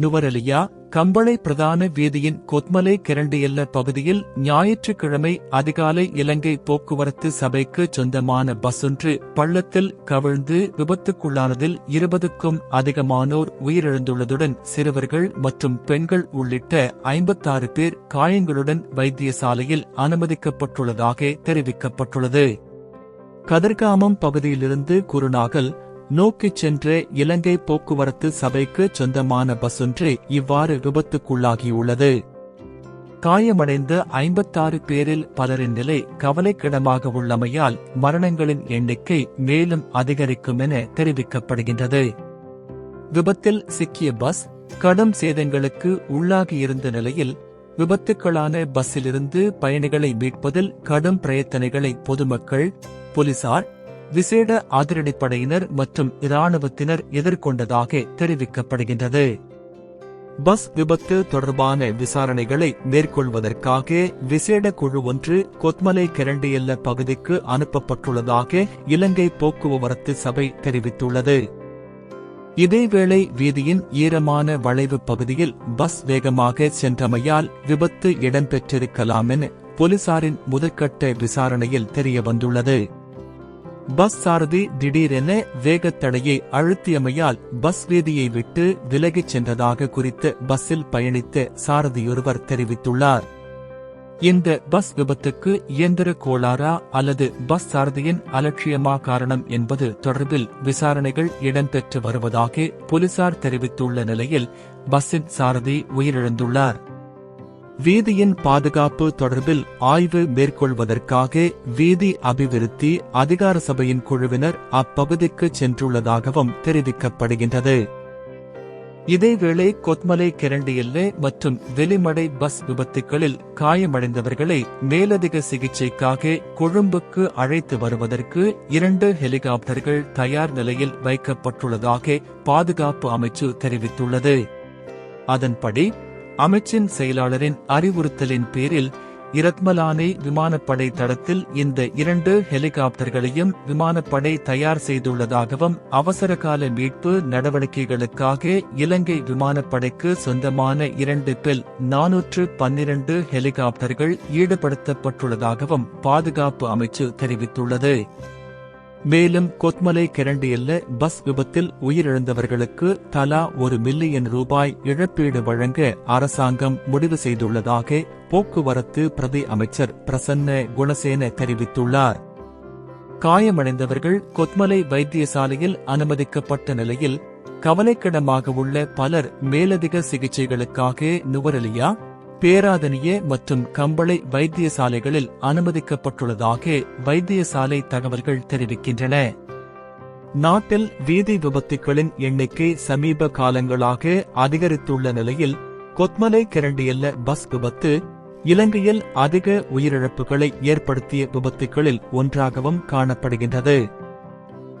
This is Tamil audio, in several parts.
நுவரலியா கம்பளை பிரதான வீதியின் கொத்மலை கிரண்டியல்ல பகுதியில் ஞாயிற்றுக்கிழமை அதிகாலை இலங்கை போக்குவரத்து சபைக்கு சொந்தமான பஸ்ஸொன்று பள்ளத்தில் கவிழ்ந்து விபத்துக்குள்ளானதில் இருபதுக்கும் அதிகமானோர் உயிரிழந்துள்ளதுடன் சிறுவர்கள் மற்றும் பெண்கள் உள்ளிட்ட ஐம்பத்தாறு பேர் காயங்களுடன் வைத்தியசாலையில் அனுமதிக்கப்பட்டுள்ளதாக தெரிவிக்கப்பட்டுள்ளது. கதிர்காமம் பகுதியிலிருந்து குருநாகல் நோக்கிச் சென்ற இலங்கை போக்குவரத்து சபைக்கு சொந்தமான பஸ்ஸொன்று இவ்வாறு விபத்துக்குள்ளாகியுள்ளது. காயமடைந்த ஐம்பத்தாறு பேரில் பலரின் நிலை கவலைக்கிடமாக உள்ளமையால் மரணங்களின் எண்ணிக்கை மேலும் அதிகரிக்கும் என தெரிவிக்கப்படுகின்றது. விபத்தில் சிக்கிய பஸ் கடும் சேதங்களுக்கு உள்ளாகியிருந்த நிலையில் விபத்துக்களான பஸ்ஸிலிருந்து பயணிகளை மீட்பதில் கடும் பிரயத்தனைகளை பொதுமக்கள் போலீசார் விசேட அதிரடிப்படையினர் மற்றும் இராணுவத்தினர் எதிர்கொண்டதாக தெரிவிக்கப்படுகின்றது. பஸ் விபத்து தொடர்பான விசாரணைகளை மேற்கொள்வதற்காக விசேட குழு ஒன்று கொத்மலை கிரண்டியல்ல பகுதிக்கு அனுப்பப்பட்டுள்ளதாக இலங்கை போக்குவரத்து சபை தெரிவித்துள்ளது. இதேவேளை வீதியின் ஈரமான வளைவு பகுதியில் பஸ் வேகமாக சென்றமையால் விபத்து இடம்பெற்றிருக்கலாம் என போலீசாரின் முதற்கட்ட விசாரணையில் தெரியவந்துள்ளது. பஸ் சாரதி திடீரென வேகத்தடையை அழுத்தியமையால் பஸ் வீதியை விட்டு விலகிச் சென்றதாக குறித்து பஸ்ஸில் பயணித்த சாரதியொருவர் தெரிவித்துள்ளார். இந்த பஸ் விபத்துக்கு இயந்திர கோளாறா அல்லது பஸ் சாரதியின் அலட்சியமா காரணம் என்பது தொடர்பில் விசாரணைகள் இடம்பெற்று வருவதாக போலீசார் தெரிவித்துள்ள நிலையில் பஸ்ஸின் சாரதி உயிரிழந்துள்ளார். வீதியின் பாதுகாப்பு தொடர்பில் ஆய்வு மேற்கொள்வதற்காக வீதி அபிவிருத்தி அதிகார சபையின் குழுவினர் அப்பகுதிக்கு சென்றுள்ளதாகவும் தெரிவிக்கப்படுகின்றது. இதேவேளை கொத்மலை கிரண்டியல்லே மற்றும் வெளிமடை பஸ் விபத்துகளில் காயமடைந்தவர்களை மேலதிக சிகிச்சைக்காக கொழும்புக்கு அழைத்து வருவதற்கு இரண்டு ஹெலிகாப்டர்கள் தயார் நிலையில் வைக்கப்பட்டுள்ளதாக பாதுகாப்பு அமைச்சு தெரிவித்துள்ளது. அதன்படி அமைச்சின் செயலாளரின் அறிவுறுத்தலின் பேரில் இரத்மலானை விமானப்படை தடத்தில் இந்த இரண்டு ஹெலிகாப்டர்களையும் விமானப்படை தயார் செய்துள்ளதாகவும் அவசரகால மீட்பு நடவடிக்கைகளுக்காக இலங்கை விமானப்படைக்கு சொந்தமான இரண்டு பெல் நானூற்று பன்னிரண்டு ஹெலிகாப்டர்கள் ஈடுபடுத்தப்பட்டுள்ளதாகவும் பாதுகாப்பு அமைச்சு தெரிவித்துள்ளது. மேலும் கொத்மலை கிரண்டியல்ல பஸ் விபத்தில் உயிரிழந்தவர்களுக்கு தலா ஒரு மில்லியன் ரூபாய் இழப்பீடு வழங்க அரசாங்கம் முடிவு செய்துள்ளதாக போக்குவரத்து பிரதி அமைச்சர் பிரசன்ன குணசேன தெரிவித்துள்ளார். காயமடைந்தவர்கள் கொத்மலை வைத்தியசாலையில் அனுமதிக்கப்பட்ட நிலையில் கவலைக்கிடமாக உள்ள பலர் மேலதிக சிகிச்சைகளுக்காக நுவரெலியா பேராதனிய மற்றும் கம்பளை வைத்தியசாலைகளில் அனுமதிக்கப்பட்டுள்ளதாக வைத்தியசாலை தகவல்கள் தெரிவிக்கின்றன. நாட்டில் வீதி விபத்துகளின் எண்ணிக்கை சமீப காலங்களாக அதிகரித்துள்ள நிலையில் கொத்மலை கிரண்டியல்ல பஸ் விபத்து இலங்கையில் அதிக உயிரிழப்புகளை ஏற்படுத்திய விபத்துகளில் ஒன்றாகவும் காணப்படுகின்றது.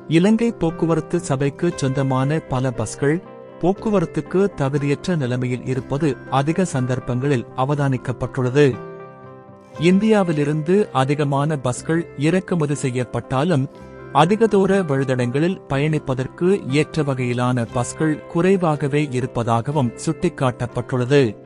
இலங்கை போக்குவரத்து சபைக்கு சொந்தமான பல பஸ்கள் போக்குவரத்துக்கு தகுதியற்ற நிலைமையில் இருப்பது அதிக சந்தர்ப்பங்களில் அவதானிக்கப்பட்டுள்ளது. இந்தியாவிலிருந்து அதிகமான பஸ்கள் இறக்குமதி செய்யப்பட்டாலும் அதிக தூர வழிதடங்களில் பயணிப்பதற்கு ஏற்ற வகையிலான பஸ்கள் குறைவாகவே இருப்பதாகவும் சுட்டிக்காட்டப்பட்டுள்ளது.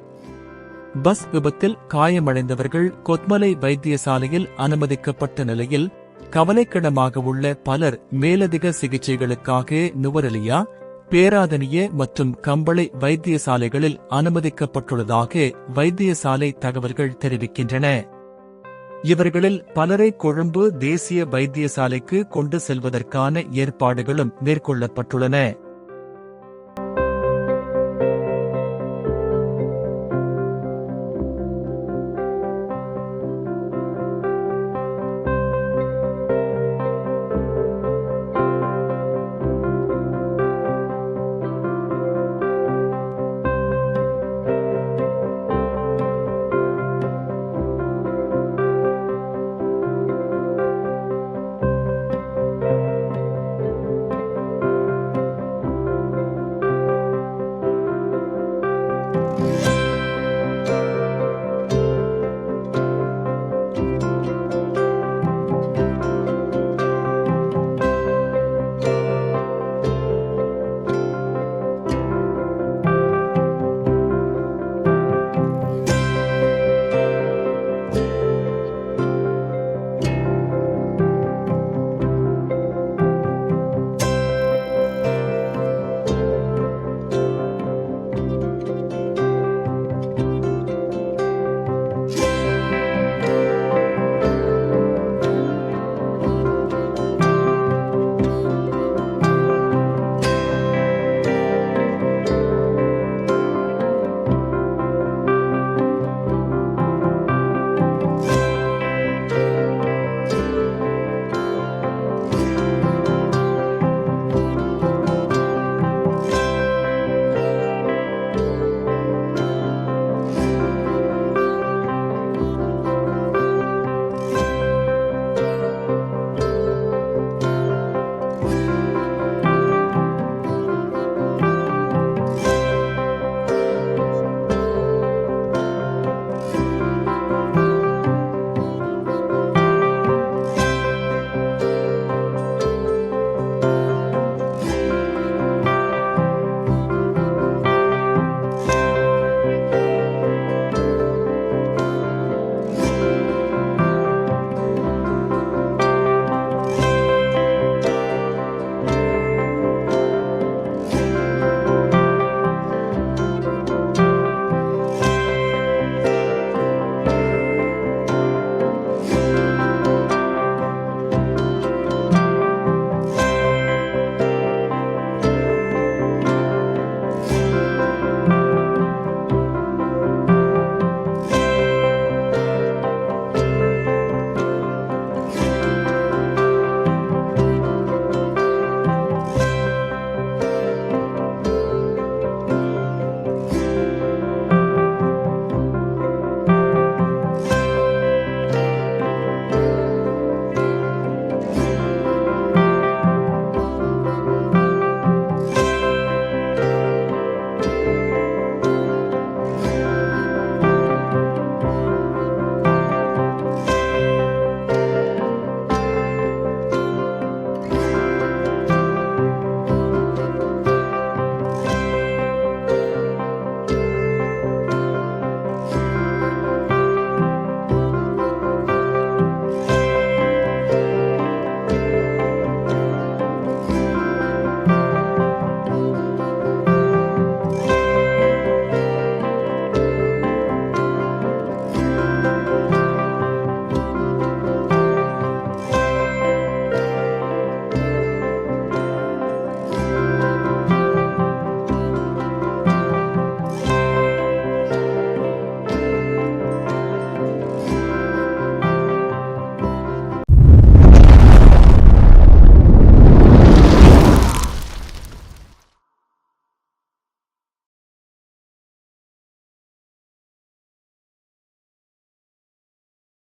பஸ் விபத்தில் காயமடைந்தவர்கள் கொத்மலை வைத்தியசாலையில் அனுமதிக்கப்பட்ட நிலையில் கவலைக்கிடமாக உள்ள பலர் மேலதிக சிகிச்சைகளுக்காக நுவரெலியா பேராதனிய மற்றும் கம்பளை வைத்தியசாலைகளில் அனுமதிக்கப்பட்டுள்ளதாக வைத்தியசாலை தகவல்கள் தெரிவிக்கின்றன. இவர்களில் பலரை கொழும்பு தேசிய வைத்தியசாலைக்கு கொண்டு செல்வதற்கான ஏற்பாடுகளும் மேற்கொள்ளப்பட்டுள்ளன.